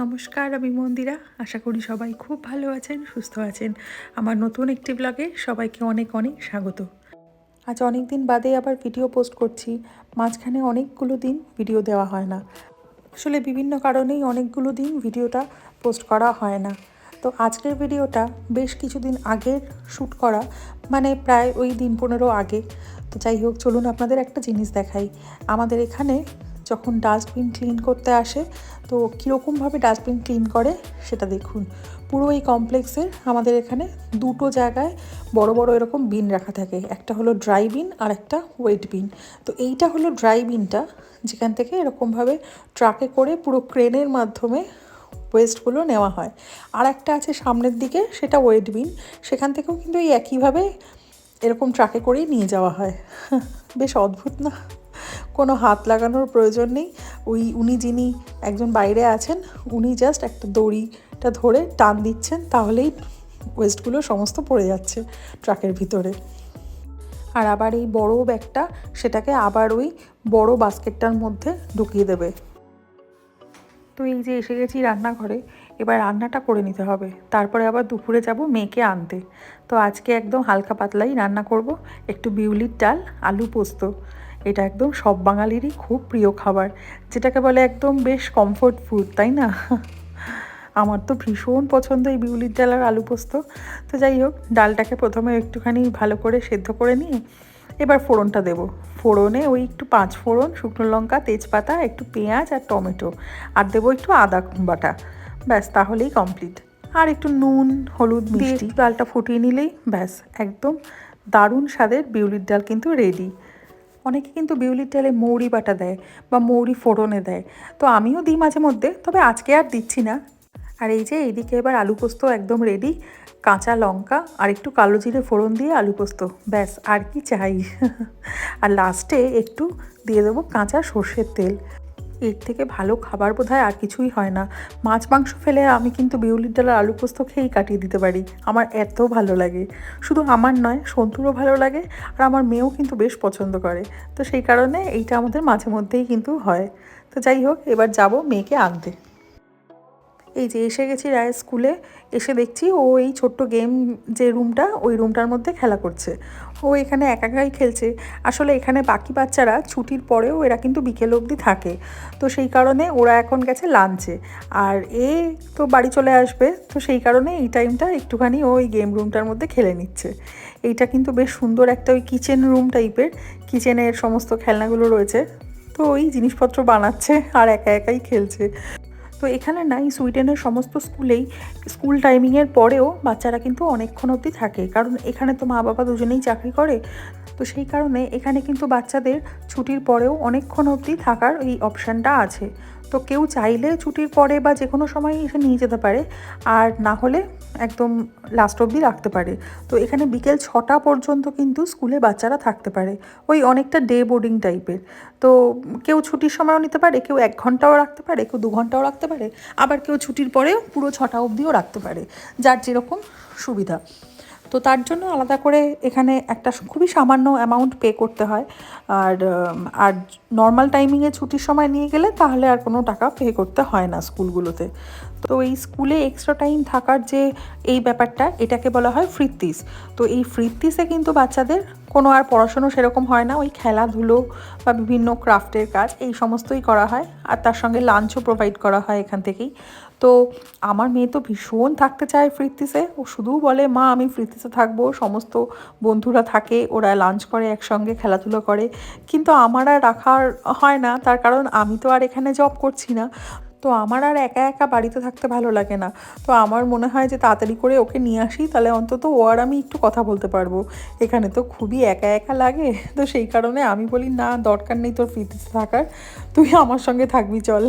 নমস্কার, আমি মন্দিরা। আশা করি সবাই খুব ভালো আছেন, সুস্থ আছেন। আমার নতুন একটি ব্লগে সবাইকে অনেক অনেক স্বাগত। আজ অনেক দিন বাদে আবার ভিডিও পোস্ট করছি। মাঝখানে অনেকগুলো দিন ভিডিও দেওয়া হয় না। আসলে বিভিন্ন কারণেই অনেকগুলো দিন ভিডিওটা পোস্ট করা হয় না। তো আজকের ভিডিওটা বেশ কিছুদিন আগের শ্যুট করা মানে প্রায় ওই দিন পনেরো আগে। তো যাই হোক, চলুন আপনাদের একটা জিনিস দেখাই। আমাদের এখানে যখন ডাস্টবিন ক্লিন করতে আসে, তো কীরকমভাবে ডাস্টবিন ক্লিন করে সেটা দেখুন। পুরো এই কমপ্লেক্সের আমাদের এখানে দুটো জায়গায় বড় বড় এরকম বিন রাখা থাকে। একটা হলো ড্রাই বিন আর একটা ওয়েট বিন। তো এইটা হলো ড্রাই বিনটা, যেখান থেকে এরকমভাবে ট্রাকে করে পুরো ক্রেনের মাধ্যমে ওয়েস্টগুলো নেওয়া হয়। আর একটা আছে সামনের দিকে, সেটা ওয়েট বিন। সেখান থেকেও কিন্তু এই একইভাবে এরকম ট্রাকে করেই নিয়ে যাওয়া হয়। বেশ অদ্ভুত না? কোনো হাত লাগানোর প্রয়োজন নেই। ওই উনি যিনি একজন বাইরে আছেন, উনি জাস্ট একটা দড়িটা ধরে টান দিচ্ছেন, তাহলেই ওয়েস্টগুলো সমস্ত পড়ে যাচ্ছে ট্রাকের ভিতরে। আর আবার এই বড় ব্যাগটা, সেটাকে আবার ওই বড় বাস্কেটটার মধ্যে ঢুকিয়ে দেবে। তো এই যে এসে গেছি রান্নাঘরে, এবার রান্নাটা করে নিতে হবে। তারপরে আবার দুপুরে যাব মেয়েকে আনতে। তো আজকে একদম হালকা পাতলাই রান্না করব, একটু বিউলির ডাল, আলু পোস্ত। এটা একদম সব বাঙালিরই খুব প্রিয় খাবার যেটাকে বলে একদম বেশ কমফোর্ট ফুড তাই না? আমার তো ভীষণ পছন্দ এই বিউলির ডাল আর আলু পোস্ত। তো যাই হোক ডালটাকে প্রথমে একটুখানি ভালো করে সেদ্ধ করে নিয়ে এবার ফোড়নটা দেব। ফোড়নে ওই একটু পাঁচ ফোড়ন শুকনো লঙ্কা তেজপাতা একটু পেঁয়াজ আর টমেটো আর দেবো একটু আদা বাটা। ব্যাস তাহলেই কমপ্লিট আর একটু নুন হলুদ মিষ্টি। ডালটা ফুটিয়ে নিলেই ব্যাস একদম দারুণ স্বাদের বিউলির ডাল কিন্তু রেডি অনেকে কিন্তু বিউলির ডালে মৌরি বাটা দেয় বা মৌরি ফোড়নে দেয়। তো আমিও দিই মাঝে মধ্যে, তবে আজকে আর দিচ্ছি না। আর এই যে এইদিকে এবার আলু পোস্ত একদম রেডি কাঁচা লঙ্কা আর একটু কালো জিরে ফোড়ন দিয়ে আলু পোস্ত। ব্যাস, আর কি চাই। আর লাস্টে একটু দিয়ে দেবো কাঁচা সর্ষের তেল। এর থেকে ভালো খাবার বোধ আর কিছুই হয় না। মাছ, মাংস ফেলে আমি কিন্তু বিউলির ডাল আর আলু পোস্ত খেয়েই কাটিয়ে দিতে পারি। আমার এত ভালো লাগে। শুধু আমার নয়, সন্তুরও ভালো লাগে আর আমার মেয়েও কিন্তু বেশ পছন্দ করে। তো সেই কারণে এইটা আমাদের মাঝে মধ্যেই কিন্তু হয়। তো যাই হোক, এবার যাব মেয়েকে আনতে। এই যে এসে গেছি রায়ের স্কুলে, এসে দেখছি ও এই ছোট্ট গেম যে রুমটা ওই রুমটার মধ্যে খেলা করছে। ও এখানে একা একাই খেলছে। আসলে এখানে বাকি বাচ্চারা ছুটির পরেও এরা কিন্তু বিকেল অবধি থাকে। তো সেই কারণে ওরা এখন গেছে লাঞ্চে আর এ তো বাড়ি চলে আসবে, তো সেই কারণে এই টাইমটা একটুখানি ও ওই গেম রুমটার মধ্যে খেলে নিচ্ছে। এইটা কিন্তু বেশ সুন্দর একটা ওই কিচেন রুম টাইপের কিচেনের সমস্ত খেলনাগুলো রয়েছে। তো ওই জিনিসপত্র বানাচ্ছে আর একা একাই খেলছে। তো এখানে নাই, সুইডেনের সমস্ত স্কুলেই স্কুল টাইমিংয়ের পরেও বাচ্চারা কিন্তু অনেকক্ষণ অবধি থাকে। কারণ এখানে তো মা বাবা দুজনেই চাকরি করে। তো সেই কারণে এখানে কিন্তু বাচ্চাদের ছুটির পরেও অনেকক্ষণ অবধি থাকার এই অপশানটা আছে। তো কেউ চাইলে ছুটির পরে বা যে কোনো সময় এসে নিয়ে যেতে পারে। আর না হলে একদম লাস্ট অবধি রাখতে পারে। তো এখানে বিকেল ছটা পর্যন্ত কিন্তু স্কুলে বাচ্চারা থাকতে পারে। ওই অনেকটা ডে বোর্ডিং টাইপের তো কেউ ছুটির সময়ও নিতে পারে, কেউ এক ঘন্টাও রাখতে পারে, কেউ দু ঘন্টাও রাখতে পারে। আবার কেউ ছুটির পরেও পুরো ছটা অবধিও রাখতে পারে। যার যেরকম সুবিধা। তো তার জন্য আলাদা করে এখানে একটা খুবই সামান্য অ্যামাউন্ট পে করতে হয়। আর আর নর্মাল টাইমিংয়ে ছুটির সময় নিয়ে গেলে তাহলে আর কোনো টাকা পে করতে হয় না স্কুলগুলোতে তো এই স্কুলে এক্সট্রা টাইম থাকার যে এই ব্যাপারটা, এটাকে বলা হয় ফ্রিত্তিস তো এই ফ্রিত্তিসে কিন্তু বাচ্চাদের কোনো আর পড়াশুনো সেরকম হয় না। ওই খেলাধুলো বা বিভিন্ন ক্রাফটের কাজ, এই সমস্তই করা হয়। আর তার সঙ্গে লাঞ্চও প্রোভাইড করা হয় এখান থেকেই। তো আমার মেয়ে তো ভীষণ থাকতে চায় ফ্রিত্তিসে ও শুধু বলে, মা, আমি ফ্রিত্তিসে থাকব, সমস্ত বন্ধুরা থাকে, ওরা লাঞ্চ করে, একসঙ্গে খেলাধুলো করে। কিন্তু আমার আর রাখার হয় না। তার কারণ আমি তো আর এখানে জব করছি না। তো আমার আর একা একা বাড়িতে থাকতে ভালো লাগে না। তো আমার মনে হয় যে তাড়াতাড়ি করে ওকে নিয়ে আসি, তাহলে অন্তত ও আর আমি একটু কথা বলতে পারব। এখানে তো খুবই একা একা লাগে, তো সেই কারণে আমি বলি, না, দরকার নেই তোর ফ্রিতে থাকার, তুই আমার সঙ্গে থাকবি, চল।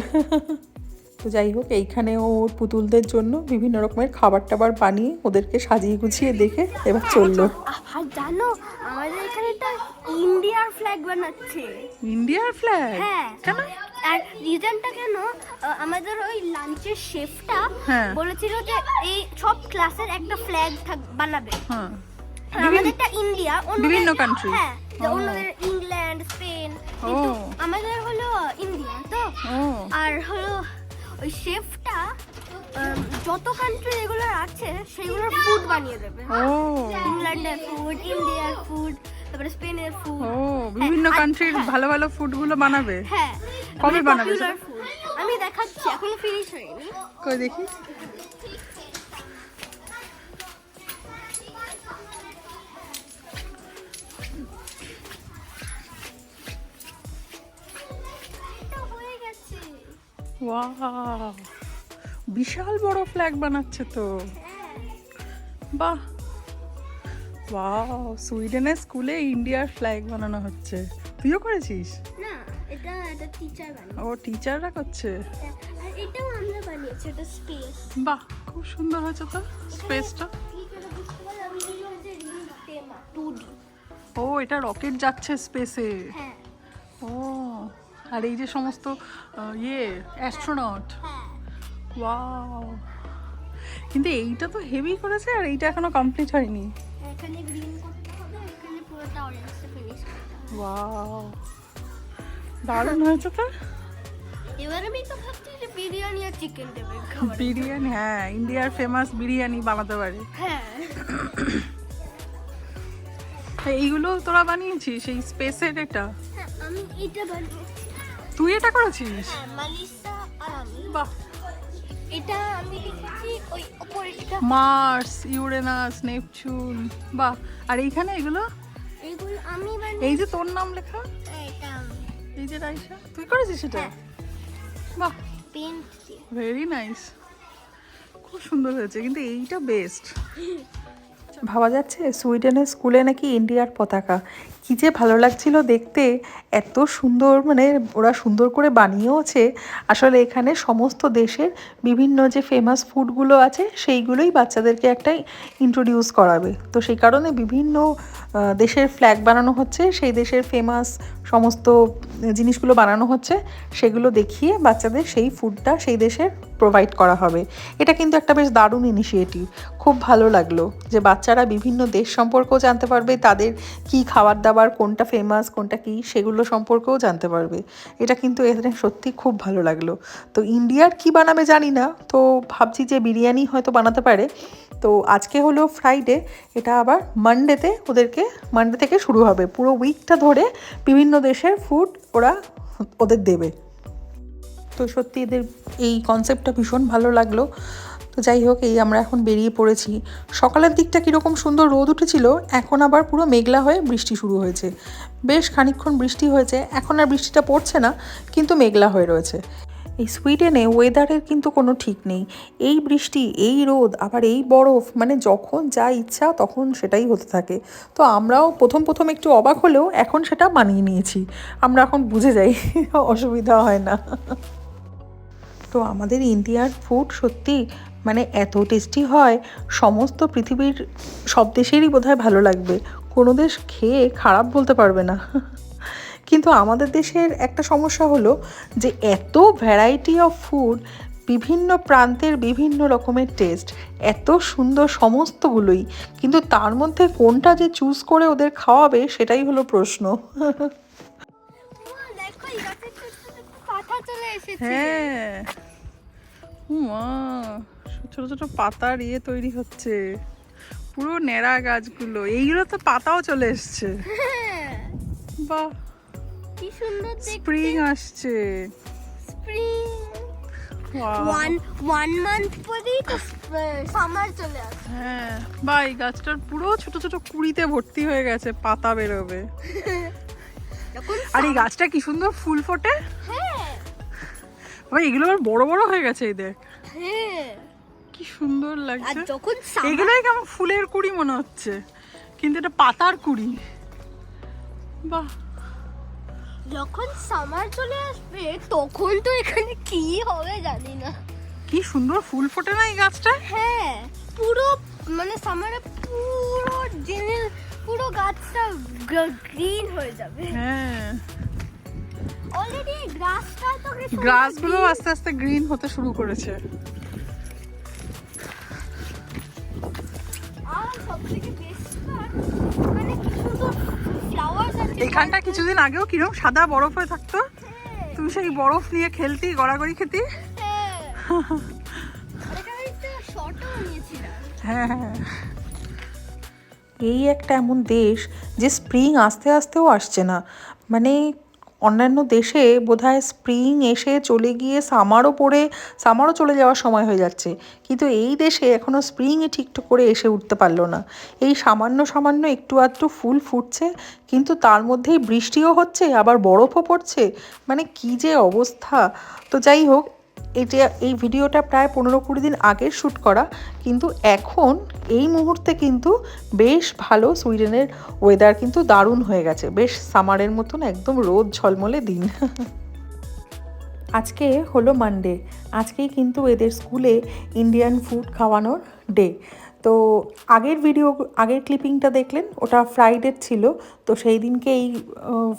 তো যাই হোক এইখানে ওর পুতুলদের জন্য বিভিন্ন রকমের খাবার টাবার বানিয়ে ওদেরকে সাজিয়ে গুছিয়ে দেখে এবার চলল। আর জানো আমাদের এখানে একটা ইন্ডিয়ার ফ্ল্যাগ বানাচ্ছে। ইন্ডিয়ার ফ্ল্যাগ হ্যাঁ। আর রিজনটা কেন আমাদের ওই লাঞ্চের শেফটা হ্যাঁ। বলেছিল যে এই সব ক্লাসের একটা ফ্ল্যাগ বানাবে। হ্যাঁ। আমাদেরটা ইন্ডিয়া বিভিন্ন country? হ্যাঁ অন্যদের ইংল্যান্ড স্পেন আমাদের হলো ইন্ডিয়া তো আর হলো ওই শেফটা যত কান্ট্রি এগুলো আছে সেগুলোর ফুড বানিয়ে দেবে। ইংল্যান্ডের ফুড ইন্ডিয়ার ফুড তারপরে স্পেনের ফুড ও বিভিন্ন কান্ট্রির ভালো ভালো ফুডগুলো বানাবে। হ্যাঁ কবে বানাবে ফুড আমি দেখাচ্ছি এখনও ফিনিশ হয়নি। কই দেখি। বিশাল বড় ফ্ল্যাগ বানাচ্ছে তো। বাহ। ওয়াও সুইডেনের স্কুলে ইন্ডিয়ার ফ্ল্যাগ বানানো হচ্ছে। তুইও করেছিস? না এটা একটা টিচার বানিয়ে ও টিচাররা করছে? আর এটাও আমরা বানিয়েছি এটা স্পেস বাহ খুব সুন্দর হয়েছে তো স্পেসটা ও এটা রকেট যাচ্ছে স্পেসে হ্যাঁ আর এই যে সমস্ত ইয়ে অ্যাস্ট্রোনট হ্যাঁ ওয়াও কিন্তু এইটা তো হেভি করেছে আর এইটা এখনও কমপ্লিট হয়নি। ওয়াও দারুণ হয়েছে তো? এবার আমি তো ভাবছি যে বিরিয়ানি আর চিকেন দেবে বিরিয়ানি হ্যাঁ ইন্ডিয়ার ফেমাস বিরিয়ানি বানাতে পারে। হ্যাঁ। এইগুলো তোরা বানিয়েছিস এই স্পেসের এটা? হ্যাঁ আমি এটা বানিয়েছি তুই এটা করেছিস? হ্যাঁ আমি। বাহ। এটা আমি লিখেছি ওই ওপরে মার্স ইউরেনাস নেপচুন বাহ। আর এইখানে এগুলো? এগুলো আমি এই যে তোর নাম লেখা? এটা এই যে রাইসা। তুই করেছিস এটা? হ্যাঁ। বাহ। ভেরি নাইস খুব সুন্দর হয়েছে কিন্তু এইটা বেস্ট ভাবা যাচ্ছে সুইডেনের স্কুলে নাকি ইন্ডিয়ার পতাকা। কি যে ভালো লাগছিল দেখতে। এত সুন্দর মানে ওরা সুন্দর করে বানিয়েওছে। আসলে এখানে সমস্ত দেশের বিভিন্ন যে ফেমাস ফুডগুলো আছে, সেইগুলোই বাচ্চাদেরকে একটা ইন্ট্রোডিউস করাবে। তো সেই কারণে বিভিন্ন দেশের ফ্ল্যাগ বানানো হচ্ছে, সেই দেশের ফেমাস সমস্ত জিনিসগুলো বানানো হচ্ছে, সেগুলো দেখিয়ে বাচ্চাদের সেই ফুডটা সেই দেশের প্রোভাইড করা হবে। এটা কিন্তু একটা বেশ দারুণ ইনিশিয়েটিভ খুব ভালো লাগল যে বাচ্চারা বিভিন্ন দেশ সম্পর্কেও জানতে পারবে, তাদের কি খাবার দাবার কোনটা ফেমাস কোনটা কি, সেগুলো সম্পর্কেও জানতে পারবে। এটা কিন্তু এখানে সত্যি খুব ভালো লাগল। তো ইন্ডিয়ার কি বানাবে জানি না, তো ভাবছি যে বিরিয়ানি হয়তো বানাতে পারে। তো আজকে হলো ফ্রাইডে এটা আবার মানডেতে ওদেরকে মানডে থেকে শুরু হবে। পুরো উইকটা ধরে বিভিন্ন দেশের ফুড ওরা ওদের দেবে। তো সত্যি এদের এই কনসেপ্টটা ভীষণ ভালো লাগল। তো যাই হোক, এই আমরা এখন বেরিয়ে পড়েছি। সকালের দিকটা কীরকম সুন্দর রোদ উঠেছিল, এখন আবার পুরো মেঘলা হয়ে বৃষ্টি শুরু হয়েছে। বেশ খানিকক্ষণ বৃষ্টি হয়েছে, এখন আর বৃষ্টিটা পড়ছে না, কিন্তু মেঘলা হয়ে রয়েছে। এই সুইডেনে ওয়েদারের কিন্তু কোনো ঠিক নেই। এই বৃষ্টি, এই রোদ, আবার এই বরফ মানে যখন যা ইচ্ছা তখন সেটাই হতে থাকে। তো আমরাও প্রথম প্রথম একটু অবাক হলেও এখন সেটা মানিয়ে নিয়েছি। আমরা এখন বুঝে যাই, অসুবিধা হয় না। তো আমাদের ইন্ডিয়ার ফুড সত্যি মানে এত টেস্টি হয় সমস্ত পৃথিবীর সব দেশেরই বোধহয় ভালো লাগবে। কোনো দেশ খেয়ে খারাপ বলতে পারবে না। কিন্তু আমাদের দেশের একটা সমস্যা হলো যে এত ভ্যারাইটি অফ ফুড বিভিন্ন প্রান্তের বিভিন্ন রকমের টেস্ট এত সুন্দর সমস্তগুলোই। কিন্তু তার মধ্যে কোনটা যে চুজ করে ওদের খাওয়াবে সেটাই হলো প্রশ্ন। হ্যাঁ। মা ছোট ছোট পাতার ইয়ে তৈরি হচ্ছে। পুরো ন্যাড়া গাছগুলো। এইগুলো তো পাতাও চলে এসছে। হ্যাঁ, বাহ। কি সুন্দর দেখতে। স্প্রিং আসছে। স্প্রিং। ওয়ান ওয়ান মান্থ পরেই তো সামার চলে আসে হ্যাঁ। বা এই গাছটার পুরো ছোট ছোট কুড়িতে ভর্তি হয়ে গেছে পাতা বেরোবে। আর এই গাছটা কি সুন্দর ফুল ফোটে? হ্যাঁ। ভাই এগুলো আবার বড় বড় হয়ে গেছে এই দেখ। হ্যাঁ। কি সুন্দর লাগছে। যখন এগুলোই কেমন ফুলের কুড়ি মনে হচ্ছে। কিন্তু এটা পাতার কুড়ি। বাহ। যখন সামার চলে আসবে তখন তো এখানে কি হবে জানি না। কি সুন্দর ফুল ফোটে না এই গাছটা? হ্যাঁ পুরো মানে সামারে পুরো জিনিস পুরো গাছটা গ্রিন হয়ে যাবে। হ্যাঁ। অলরেডি গ্রাসটা তো গ্রাসগুলো আস্তে আস্তে গ্রিন হতে শুরু করেছে। এখানটা কিছুদিন আগেও কীরকম সাদা বরফ হয়ে থাকতো? তুমি সেই বরফ নিয়ে খেলতি, গড়াগড়ি খেতি? হ্যাঁ। হ্যাঁ হ্যাঁ। এই একটা এমন দেশ যে স্প্রিং আস্তে আস্তেও আসছে না। মানে অন্যান্য দেশে বোধহয় স্প্রিং এসে চলে গিয়ে সামারও পড়ে সামারও চলে যাওয়ার সময় হয়ে যাচ্ছে। কিন্তু এই দেশে এখনও স্প্রিংয়ে ঠিকঠাক করে এসে উঠতে পারল না। এই সামান্য সামান্য একটু আধটু ফুল ফুটছে, কিন্তু তার মধ্যেই বৃষ্টিও হচ্ছে, আবার বরফও পড়ছে। মানে কি যে অবস্থা। তো যাই হোক এটা এই ভিডিওটা প্রায় পনেরো কুড়ি দিন আগে শ্যুট করা, কিন্তু এখন এই মুহূর্তে কিন্তু বেশ ভালো সুইডেনের ওয়েদার কিন্তু দারুণ হয়ে গেছে। বেশ সামারের মতন একদম রোদ ঝলমলে দিন। আজকে হলো মানডে আজকেই কিন্তু এদের স্কুলে ইন্ডিয়ান ফুড খাওয়ানোর ডে তো আগের ভিডিও আগের ক্লিপিংটা দেখলেন, ওটা ফ্রাইডের ছিল, তো সেই দিনকে এই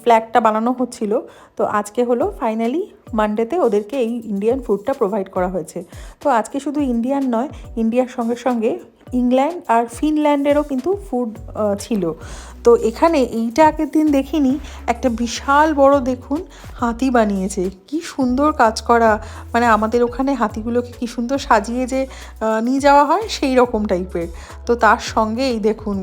ফ্ল্যাগটা বানানো হচ্ছিল। তো আজকে হলো ফাইনালি মানডেতে ওদেরকে এই ইন্ডিয়ান ফুডটা প্রোভাইড করা হয়েছে। তো আজকে শুধু ইন্ডিয়ান নয় ইন্ডিয়ার সঙ্গে সঙ্গে ইংল্যান্ড আর ফিনল্যান্ডেরও কিন্তু ফুড ছিল। তো এখানে এইটা আগের দিন দেখিনি, একটা বিশাল বড় দেখুন, হাতি বানিয়েছে। কি সুন্দর কাজ করা। মানে আমাদের ওখানে হাতিগুলোকে কি সুন্দর সাজিয়ে যে নিয়ে যাওয়া হয়, সেই রকম টাইপের তো তার সঙ্গে এই দেখুন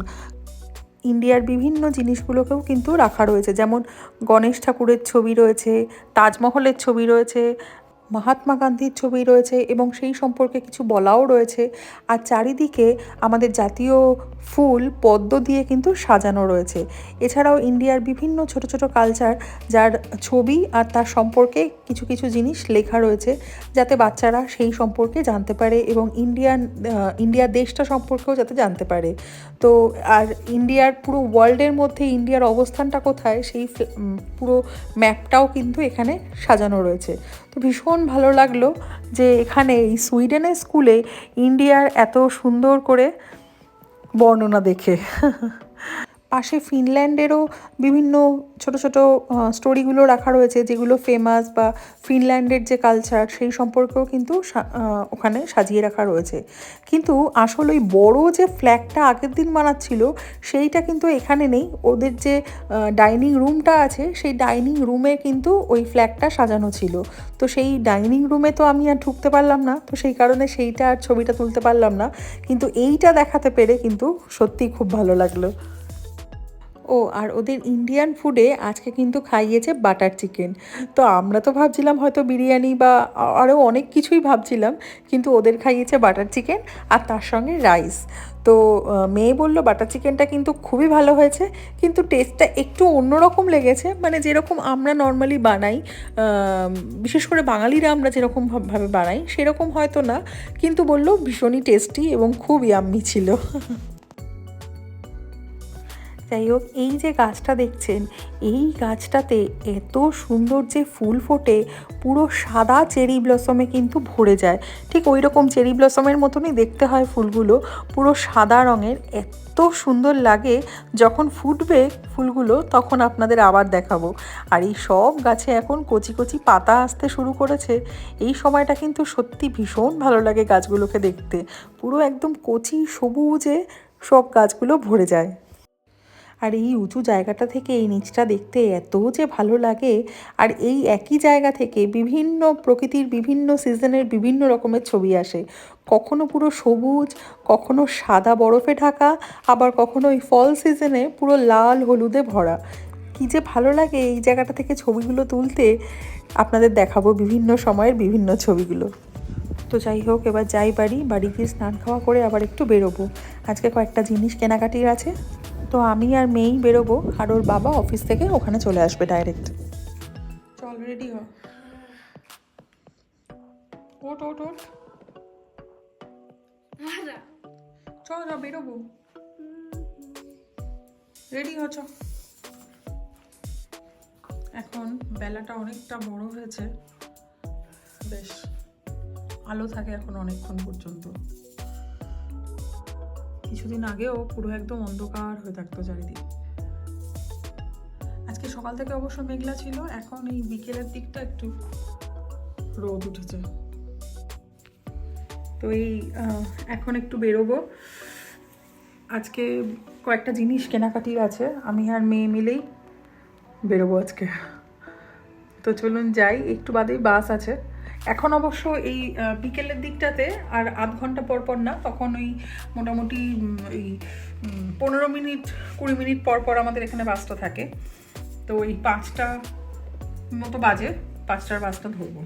ইন্ডিয়ার বিভিন্ন জিনিসগুলোকেও কিন্তু রাখা রয়েছে। যেমন গণেশ ঠাকুরের ছবি রয়েছে তাজমহলের ছবি রয়েছে মহাত্মা গান্ধীর ছবি রয়েছে এবং সেই সম্পর্কে কিছু বলাও রয়েছে। আর চারিদিকে আমাদের জাতীয় ফুল, পদ্ম দিয়ে কিন্তু সাজানো রয়েছে। এছাড়াও ইন্ডিয়ার বিভিন্ন ছোট ছোট কালচার যার ছবি আর তার সম্পর্কে কিছু কিছু জিনিস লেখা রয়েছে যাতে বাচ্চারা সেই সম্পর্কে জানতে পারে এবং ইন্ডিয়ান ইন্ডিয়া দেশটা সম্পর্কেও যাতে জানতে পারে। তো আর ইন্ডিয়ার পুরো ওয়ার্ল্ডের মধ্যে ইন্ডিয়ার অবস্থানটা কোথায় সেই পুরো ম্যাপটাও কিন্তু এখানে সাজানো রয়েছে। তো ভীষণ ভালো লাগল যে এখানে এই সুইডেনের স্কুলে ইন্ডিয়ার এত সুন্দর করে বর্ণনা দেখে। পাশে ফিনল্যান্ডেরও বিভিন্ন ছোট ছোট স্টোরিগুলো রাখা রয়েছে যেগুলো ফেমাস বা ফিনল্যান্ডের যে কালচার সেই সম্পর্কেও কিন্তু ওখানে সাজিয়ে রাখা রয়েছে। কিন্তু আসলে ওই বড় যে ফ্ল্যাগটা আগের দিন বানাচ্ছিল সেইটা কিন্তু এখানে নেই। ওদের যে ডাইনিং রুমটা আছে সেই ডাইনিং রুমে কিন্তু ওই ফ্ল্যাগটা সাজানো ছিল। তো সেই ডাইনিং রুমে তো আমি আর ঢুকতে পারলাম না। তো সেই কারণে সেইটা আর ছবিটা তুলতে পারলাম না। কিন্তু এইটা দেখাতে পেরে কিন্তু সত্যিই খুব ভালো লাগল। ও, আর ওদের ইন্ডিয়ান ফুডে আজকে কিন্তু খাইয়েছে বাটার চিকেন তো আমরা তো ভাবছিলাম হয়তো বিরিয়ানি বা আরও অনেক কিছুই ভাবছিলাম, কিন্তু ওদের খাইয়েছে বাটার চিকেন আর তার সঙ্গে রাইস তো মেয়ে বলল বাটার চিকেনটা কিন্তু খুবই ভালো হয়েছে, কিন্তু টেস্টটা একটু অন্যরকম লেগেছে। মানে যেরকম আমরা নর্মালি বানাই বিশেষ করে বাঙালিরা আমরা যেরকম ভাব- বানাই, সেরকম হয়তো না, কিন্তু বলল ভীষণই টেস্টি এবং খুব ইয়াম্মি ছিল। যাই হোক, এই যে গাছটা দেখছেন, এই গাছটাতে এত সুন্দর যে ফুল ফোটে, পুরো সাদা চেরি ব্লসমে কিন্তু ভরে যায়। ঠিক ওই রকম চেরি ব্লসমের মতনই দেখতে হয় ফুলগুলো, পুরো সাদা রঙের। এত সুন্দর লাগে, যখন ফুটবে ফুলগুলো, তখন আপনাদের আবার দেখাবো। আর এই সব গাছে এখন কচি কচি পাতা আসতে শুরু করেছে। এই সময়টা কিন্তু সত্যি ভীষণ ভালো লাগে গাছগুলোকে দেখতে। পুরো একদম কচি, সবুজে সব গাছগুলো ভরে যায়। আর এই উঁচু জায়গাটা থেকে এই নিচটা দেখতে এত যে ভালো লাগে। আর এই একই জায়গা থেকে বিভিন্ন প্রকৃতির বিভিন্ন সিজনের বিভিন্ন রকমের ছবি আসে। কখনো পুরো সবুজ, কখনো সাদা বরফে ঢাকা, আবার কখনো ওই ফল সিজনে পুরো লাল হলুদে ভরা। কী যে ভালো লাগে এই জায়গাটা থেকে ছবিগুলো তুলতে। আপনাদের দেখাবো বিভিন্ন সময়ের বিভিন্ন ছবিগুলো। তো যাই হোক, এবার যাই বাড়ি বাড়ি গিয়ে স্নান খাওয়া করে আবার একটু বেরোবো। আজকে কয়েকটা জিনিস কেনাকাটির আছে। তো আমি আর মেয়েই বেরোবো আর ওর বাবা অফিস থেকে ওখানে চলে আসবে ডাইরেক্ট চল রেডি হ। ওট ওট ওট চ চ বেরোবো। রেডি হ চ। এখন বেলাটা অনেকটা বড় হয়েছে। বেশ আলো থাকে এখন অনেকক্ষণ পর্যন্ত। কিছুদিন আগেও পুরো একদম অন্ধকার হয়ে থাকতো চারিদিক। আজকে সকাল থেকে অবশ্য মেঘলা ছিল, এখন এই বিকেলের দিকটা একটু রোদ উঠেছে। তো এই এখন একটু বেরোবো। আজকে কয়েকটা জিনিস কেনাকাটির আছে, আমি আর মেয়ে মিলেই বেরোবো আজকে। তো চলুন যাই, একটু বাদেই বাস আছে। এখন অবশ্য এই বিকেলের দিকটাতে আর আধ ঘণ্টা পর পর না, তখন ওই মোটামুটি এই পনেরো মিনিট, কুড়ি মিনিট পর পর আমাদের এখানে বাসটা থাকে। তো এই পাঁচটা মতো বাজে, পাঁচটার বাসটা ধরবো।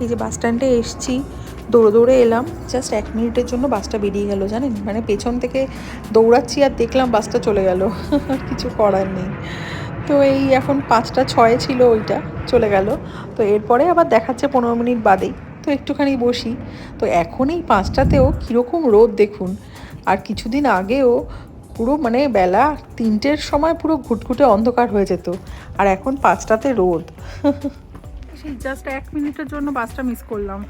এই যে বাস স্ট্যান্ডে এসছি, দৌড়ে দৌড়ে এলাম জাস্ট এক মিনিটের জন্য বাসটা বেরিয়ে গেল, জানেন? মানে পেছন থেকে দৌড়াচ্ছি আর দেখলাম বাসটা চলে গেল। কিছু করার নেই। তো এই এখন পাঁচটা ছয়ে ছিল ওইটা, চলে গেল। তো এরপরে আবার দেখাচ্ছে পনেরো মিনিট বাদেই। তো একটুখানি বসি। তো এখন এই পাঁচটাতেও কীরকম রোদ দেখুন। আর কিছুদিন আগেও পুরো মানে বেলা তিনটের সময় পুরো ঘুটঘুটে অন্ধকার হয়ে যেত। আর এখন পাঁচটাতে রোদ। সেই জাস্ট এক মিনিটের জন্য বাসটা মিস করলাম।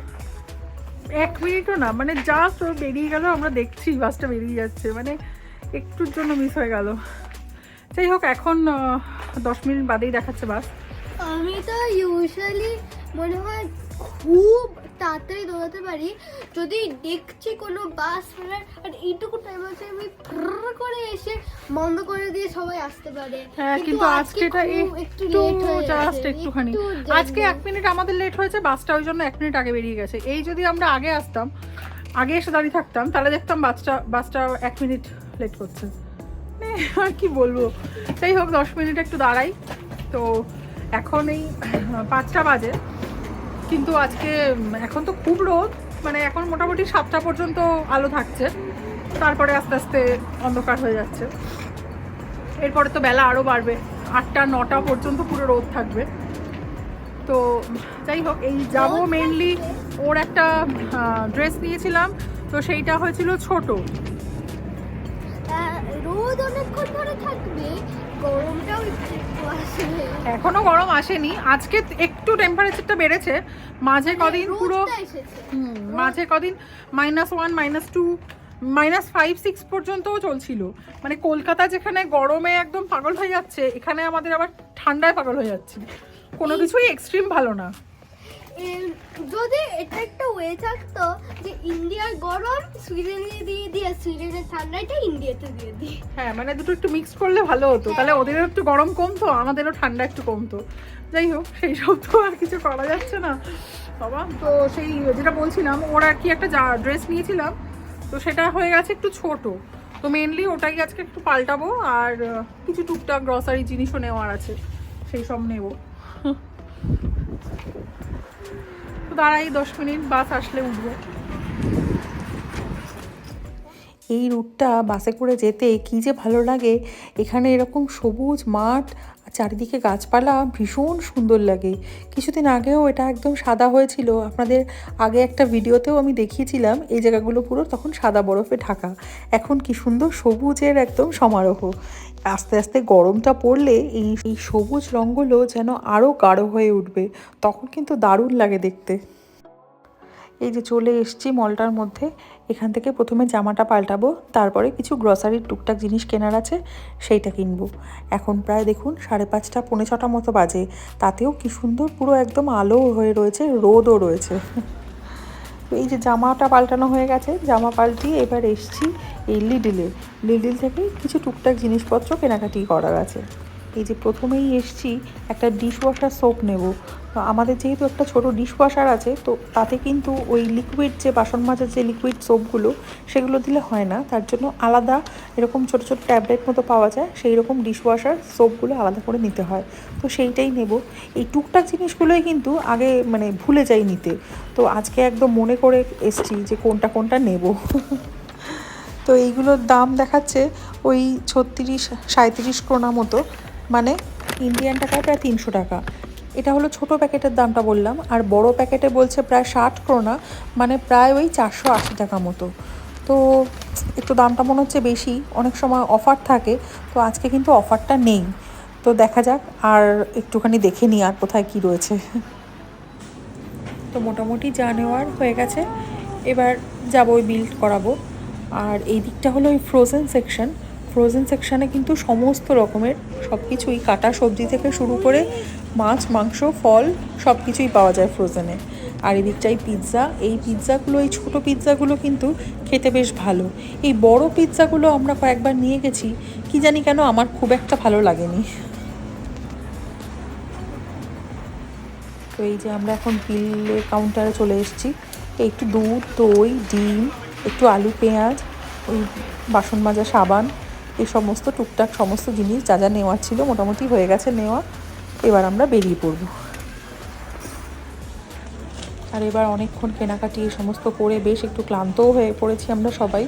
এক মিনিটও না মানে জাস্ট ও বেরিয়ে গেল, আমরা দেখছি বাসটা বেরিয়ে যাচ্ছে। মানে একটুর জন্য মিস হয়ে গেল। যাই হোক এখন দশ মিনিট বাদেই দেখাচ্ছে বাস। আমি তো ইউজুয়ালি মনে হয় খুব তাড়াতাড়ি দৌড়াতে পারি। যদি দেখছি কোনো বাস ফেরার আর এইটুকু টাইম আছে আমি করে এসে বন্ধ করে দিয়ে সবাই আসতে পারে। হ্যাঁ কিন্তু আজকে এটা একটু জাস্ট একটুখানি। আজকে এক মিনিট আমাদের লেট হয়েছে বাসটা ওই জন্য এক মিনিট আগে বেরিয়ে গেছে। এই যদি আমরা আগে আসতাম আগে এসে দাঁড়িয়ে থাকতাম তাহলে দেখতাম বাসটা বাসটা এক মিনিট লেট করছে। মানে আর কি বলব? যাই হোক দশ মিনিট একটু দাঁড়াই। তো এখন এই পাঁচটা বাজে। কিন্তু আজকে এখন তো খুব রোদ। মানে এখন মোটামুটি সাতটা পর্যন্ত আলো থাকছে। তারপরে আস্তে আস্তে অন্ধকার হয়ে যাচ্ছে। এরপরে তো বেলা আরও বাড়বে। আটটা নটা পর্যন্ত পুরো রোদ থাকবে। তো যাই হোক এই যাব মেনলি ওর একটা ড্রেস নিয়েছিলাম। তো সেইটা হয়েছিল ছোট। রোদ অনেকক্ষণ ধরে থাকবে গরমটাও একটু আসবে। এখনও গরম আসেনি। আজকে একটু টেম্পারেচারটা বেড়েছে। মাঝে কদিন পুরো মাঝে কদিন minus one minus two minus five six পর্যন্তও চলছিল। মানে কলকাতা যেখানে গরমে একদম পাগল হয়ে যাচ্ছে এখানে আমাদের আবার ঠান্ডায় পাগল হয়ে যাচ্ছে। কোনো কিছুই এক্সট্রিম ভালো না। যদি এটা একটা ওয়ে থাকতো যে ইন্ডিয়ার গরম সুইডেনে দিয়ে দিয়ে সুইডেনের ঠান্ডাটা ইন্ডিয়াতে দিয়ে দিই হ্যাঁ মানে দুটো একটু মিক্স করলে ভালো হতো। তাহলে ওদেরও একটু গরম কমতো আমাদেরও ঠান্ডা একটু কমতো। যাই হোক সেই সব তো আর কিছু করা যাচ্ছে না। বাবা তো সেই যেটা বলছিলাম ওর আর কি একটা যা ড্রেস নিয়েছিলাম তো সেটা হয়ে গেছে একটু ছোট। তো মেনলি ওটাই আজকে একটু পাল্টাবো আর কিছু টুকটাক গ্রসারি জিনিসও নেওয়ার আছে সেই সব নেব। দাঁড়াই দশ মিনিট, বাস আসলে উঠবো। এই রুটটা বাসে করে যেতে কি যে ভালো লাগে। এখানে এরকম সবুজ মাঠ চারিদিকে গাছপালা ভীষণ সুন্দর লাগে। কিছুদিন আগেও এটা একদম সাদা হয়েছিল। আপনাদের আগে একটা ভিডিওতেও আমি দেখিয়েছিলাম, এই জায়গাগুলো পুরো তখন সাদা বরফে ঢাকা। এখন কি সুন্দর সবুজের একদম সমারোহ। আস্তে আস্তে গরমটা পড়লে এই সবুজ রঙগুলো যেন আরও গাঢ় হয়ে উঠবে। তখন কিন্তু দারুণ লাগে দেখতে। এই যে চলে এসছি মলটার মধ্যে, এখান থেকে প্রথমে জামাটা পাল্টাবো, তারপরে কিছু গ্রসারির টুকটাক জিনিস কেনার আছে, সেইটা কিনবো। এখন প্রায় দেখুন সাড়ে পাঁচটা, পৌনে ছটা মতো বাজে, তাতেও কি সুন্দর পুরো একদম আলো হয়ে রয়েছে, রোদও রয়েছে। এই যে জামাটা পাল্টানো হয়ে গেছে, জামা পাল্টিয়ে এবার এসছি এই লিডিলে লিডিল থেকে কিছু টুকটাক জিনিসপত্র কেনাকাটি করার আছে। এই যে প্রথমেই এসছি, একটা ডিশ ওয়াশার সোপ নেব আমাদের যেহেতু একটা ছোট ডিশ ওয়াশার আছে, তো তাতে কিন্তু ওই লিকুইড যে বাসন মাজার যে লিকুইড সোপগুলো সেগুলো দিলে হয় না। তার জন্য আলাদা এরকম ছোট ছোট ট্যাবলেট মতো পাওয়া যায় সেই রকম ডিশ ওয়াশার সোপগুলো আলাদা করে নিতে হয়। তো সেইটাই নেব। এই টুকটাক জিনিসগুলোই কিন্তু আগে মানে ভুলে যাই নিতে। তো আজকে একদম মনে করে এসছি যে কোনটা কোনটা নেব। তো এইগুলোর দাম দেখাচ্ছে ওই ছত্রিশ সাঁত্রিশ ক্রোনা মতো। মানে ইন্ডিয়ান টাকায় প্রায় তিনশো টাকা। এটা হলো ছোট প্যাকেটের দামটা বললাম, আর বড় প্যাকেটে বলছে প্রায় ষাট ক্রোনা মানে প্রায় ওই চারশো আশি টাকা মতো। তো একটু দামটা মনে হচ্ছে বেশি, অনেক সময় অফার থাকে, তো আজকে কিন্তু অফারটা নেই। তো দেখা যাক, আর একটুখানি দেখে নিই আর কোথায় কি রয়েছে। তো মোটামুটি যা নেওয়ার হয়ে গেছে, এবার যাব ওই বিল্ড করাবো। আর এই দিকটা হলো ওই ফ্রোজেন সেকশন ফ্রোজেন সেকশানে কিন্তু সমস্ত রকমের সব কিছুই কাটা সবজি থেকে শুরু করে মাছ, মাংস, ফল সব কিছুই পাওয়া যায় ফ্রোজেনে আর এদিকটাই পিৎজা এই পিৎজাগুলো এই ছোটো পিৎজাগুলো কিন্তু খেতে বেশ ভালো। এই বড় পিৎজাগুলো আমরা কয়েকবার নিয়ে গেছি, কি জানি কেন আমার খুব একটা ভালো লাগেনি। তো এই যে আমরা এখন বিলের কাউন্টারে চলে এসেছি। একটু দুধ, দই, ডিম, একটু আলু, পেঁয়াজ, ওই বাসন মাজা, সাবান এই সমস্ত টুকটাক সমস্ত জিনিস যা যা নেওয়ার ছিল মোটামুটি হয়ে গেছে নেওয়া। এবার আমরা বেরিয়ে পড়ব। আর এবার অনেকক্ষণ কেনাকাটি এই সমস্ত করে বেশ একটু ক্লান্তও হয়ে পড়েছি আমরা সবাই।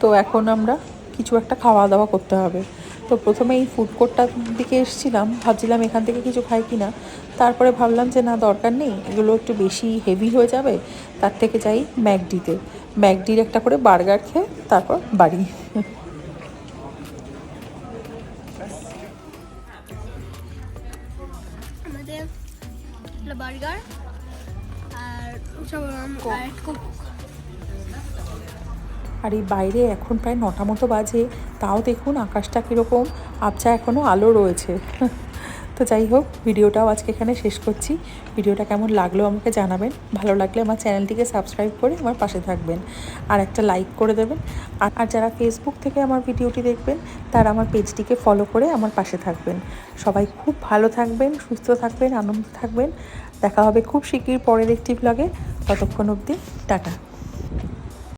তো এখন আমরা কিছু একটা খাওয়া দাওয়া করতে হবে। তো প্রথমে এই ফুড কোর্টটার দিকে এসেছিলাম, ভাবছিলাম এখান থেকে কিছু খাই কি না তারপরে ভাবলাম যে না, দরকার নেই, এগুলো একটু বেশি হেভি হয়ে যাবে। তার থেকে যাই ম্যাকডিতে। ম্যাকডির একটা করে বার্গার খেয়ে তারপর বাড়ি। বার্গার আর আর কোক। আর এই বাইরে এখন প্রায় নটা মতো বাজে তাও দেখুন আকাশটা কীরকম আবছা এখনও আলো রয়েছে। তো যাই হোক, ভিডিওটাও আজকে এখানে শেষ করছি। ভিডিওটা কেমন লাগল আমাকে জানাবেন। ভালো লাগলে আমার চ্যানেলটিকে সাবস্ক্রাইব করে আমার পাশে থাকবেন। আর একটা লাইক করে দেবেন। আর যারা ফেসবুক থেকে আমার ভিডিওটি দেখবেন, তারা আমার পেজটিকে ফলো করে আমার পাশে থাকবেন। সবাই খুব ভালো থাকবেন, সুস্থ থাকবেন, আনন্দ থাকবেন। দেখা হবে খুব শিগগির পরের একটি ব্লগে ততক্ষণ অবধি টাটা।